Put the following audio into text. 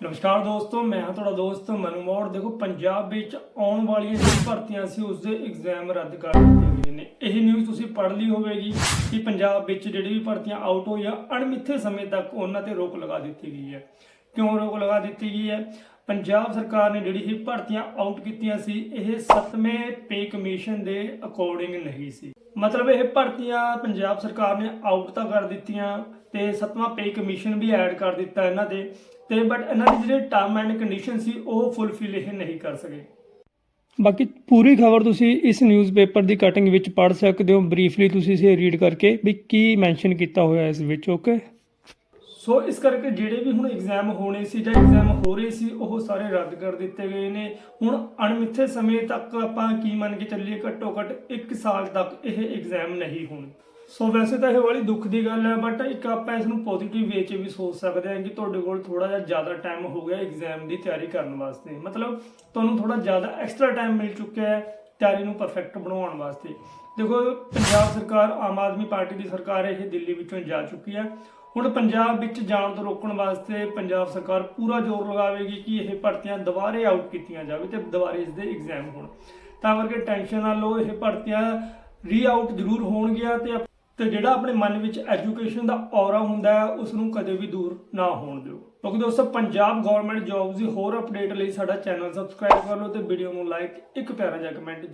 ਨਮਸਕਾਰ ਦੋਸਤੋ, ਮੈਂ ਹਾਂ ਤੁਹਾਡਾ ਦੋਸਤ ਮਨੂ ਮੋੜ। ਦੇਖੋ, ਪੰਜਾਬ ਵਿੱਚ ਆਉਣ ਵਾਲੀਆਂ ਜਿਹੜੀਆਂ ਭਰਤੀਆਂ ਸੀ, ਉਸ ਦੇ ਐਗਜ਼ਾਮ ਰੱਦ ਕਰ ਦਿੱਤੇ ਗਏ ਨੇ। ਇਹ ਨਿਊਜ਼ ਤੁਸੀਂ ਪੜ੍ਹ ਲਈ ਹੋਵੇਗੀ ਕਿ ਪੰਜਾਬ ਵਿੱਚ ਜਿਹੜੀ ਵੀ ਭਰਤੀਆਂ ਆਊਟ ਹੋਈਆਂ, ਅਣਮਿੱਥੇ ਸਮੇਂ ਤੱਕ ਉਹਨਾਂ ਤੇ ਰੋਕ ਲਗਾ ਦਿੱਤੀ ਗਈ ਹੈ। ਕਿਉਂ ਰੋਕ ਲਗਾ ਦਿੱਤੀ ਗਈ ਹੈ? ਪੰਜਾਬ ਸਰਕਾਰ ਨੇ ਜਿਹੜੀ ਇਹ ਭਰਤੀਆਂ ਆਊਟ ਕੀਤੀਆਂ ਸੀ, ਇਹ 7ਵੇਂ ਪੇ ਕਮਿਸ਼ਨ ਦੇ ਅਕੋਰਡਿੰਗ ਨਹੀਂ ਸੀ। ਮਤਲਬ ਇਹ ਭਰਤੀਆਂ ਪੰਜਾਬ ਸਰਕਾਰ ਨੇ ਆਊਟ ਤਾਂ ਕਰ ਦਿੱਤੀਆਂ ਤੇ 7ਵਾਂ ਪੇ ਕਮਿਸ਼ਨ ਵੀ ਐਡ ਕਰ ਦਿੱਤਾ ਇਹਨਾਂ ਦੇ ਤੇ ਬਟ ਇਹਨਾਂ ਦੀ ਜਿਹੜੇ ਟਰਮ ਐਂਡ ਕੰਡੀਸ਼ਨ ਸੀ ਉਹ ਫੁੱਲਫਿਲ ਇਹ ਨਹੀਂ ਕਰ ਸਕੇ। ਬਾਕੀ ਪੂਰੀ ਖਬਰ ਤੁਸੀਂ ਇਸ ਨਿਊਜ਼ਪੇਪਰ ਦੀ ਕਟਿੰਗ ਵਿੱਚ ਪੜ੍ਹ ਸਕਦੇ ਹੋ। ਬਰੀਫਲੀ ਤੁਸੀਂ ਇਸੇ ਰੀਡ ਕਰਕੇ ਵੀ ਕੀ ਮੈਂਸ਼ਨ ਕੀਤਾ ਹੋਇਆ ਇਸ ਵਿੱਚ ਓਕੇ ਸੋ ਇਸ ਕਰਕੇ ਜਿਹੜੇ ਵੀ ਹੁਣ ਐਗਜ਼ਾਮ ਹੋਣੇ ਸੀ ਜਾਂ ਐਗਜ਼ਾਮ ਹੋ ਰਹੇ ਸੀ ਉਹ ਸਾਰੇ ਰੱਦ ਕਰ ਦਿੱਤੇ ਗਏ ਨੇ। ਹੁਣ ਅਣਮਿੱਥੇ ਸਮੇਂ ਤੱਕ ਆਪਾਂ ਕੀ ਮੰਨ ਕੇ ਚੱਲੀਏ ਘੱਟੋ ਘੱਟ 1 ਸਾਲ ਤੱਕ ਇਹ ਐਗਜ਼ਾਮ ਨਹੀਂ ਹੋਣੇ। ਸੋ ਵੈਸੇ ਤਾਂ ਇਹ ਬੜੀ ਦੁੱਖ ਦੀ ਗੱਲ ਹੈ ਬਟ ਇੱਕ ਆਪਾਂ ਇਸ ਨੂੰ ਪੋਜ਼ਿਟਿਵ ਵੇ 'ਚ ਵੀ ਸੋਚ ਸਕਦੇ ਹਾਂ ਕਿ ਤੁਹਾਡੇ ਕੋਲ ਥੋੜਾ ਜਿਹਾ ਜ਼ਿਆਦਾ ਟਾਈਮ ਹੋ ਗਿਆ ਐਗਜ਼ਾਮ ਦੀ ਤਿਆਰੀ ਕਰਨ ਵਾਸਤੇ। ਮਤਲਬ ਤੁਹਾਨੂੰ ਥੋੜਾ ਜ਼ਿਆਦਾ ਐਕਸਟਰਾ ਟਾਈਮ ਮਿਲ ਚੁੱਕਿਆ ਹੈ ਤਿਆਰੀ ਨੂੰ ਪਰਫੈਕਟ ਬਣਾਉਣ ਵਾਸਤੇ। ਦੇਖੋ, ਪੰਜਾਬ ਸਰਕਾਰ, ਆਮ ਆਦਮੀ ਪਾਰਟੀ ਦੀ ਸਰਕਾਰ ਇਹ ਦਿੱਲੀ ਵਿੱਚੋਂ ਜਾ ਚੁੱਕੀ ਹੈ। ਹੁਣ ਪੰਜਾਬ ਵਿੱਚ ਜਾਣ ਤੋਂ ਰੋਕਣ ਵਾਸਤੇ ਪੰਜਾਬ ਸਰਕਾਰ ਪੂਰਾ ਜ਼ੋਰ ਲਗਾਵੇਗੀ ਕਿ ਇਹ ਭਰਤੀਆਂ ਦੁਬਾਰੇ ਆਊਟ ਕੀਤੀਆਂ ਜਾਵੇ ਤੇ ਦੁਬਾਰੇ ਇਸ ਦੇ ਐਗਜ਼ਾਮ ਹੋਣ। ਤਾਂ ਕਰਕੇ ਟੈਨਸ਼ਨ ਨਾ ਲਓ, ਇਹ ਭਰਤੀਆਂ ਰੀ ਆਊਟ ਜ਼ਰੂਰ ਹੋਣਗੀਆਂ ਤੇ ਤੇ ਜਿਹੜਾ ਆਪਣੇ ਮਨ ਵਿੱਚ ਐਜੂਕੇਸ਼ਨ ਦਾ ਔਰਾ ਹੁੰਦਾ ਹੈ ਉਸ ਨੂੰ ਕਦੇ ਵੀ ਦੂਰ ਨਾ ਹੋਣ ਦਿਓ। ਕਿਉਂਕਿ ਦੋਸਤੋ, ਪੰਜਾਬ ਗਵਰਨਮੈਂਟ ਜੌਬਸ ਦੀ ਹੋਰ ਅਪਡੇਟ ਲਈ ਸਾਡਾ ਚੈਨਲ ਸਬਸਕ੍ਰਾਈਬ ਕਰ ਲਓ ਤੇ ਵੀਡੀਓ ਨੂੰ ਲਾਈਕ ਇੱਕ ਪਿਆਰਾ ਜਿਹਾ ਕਮੈਂਟ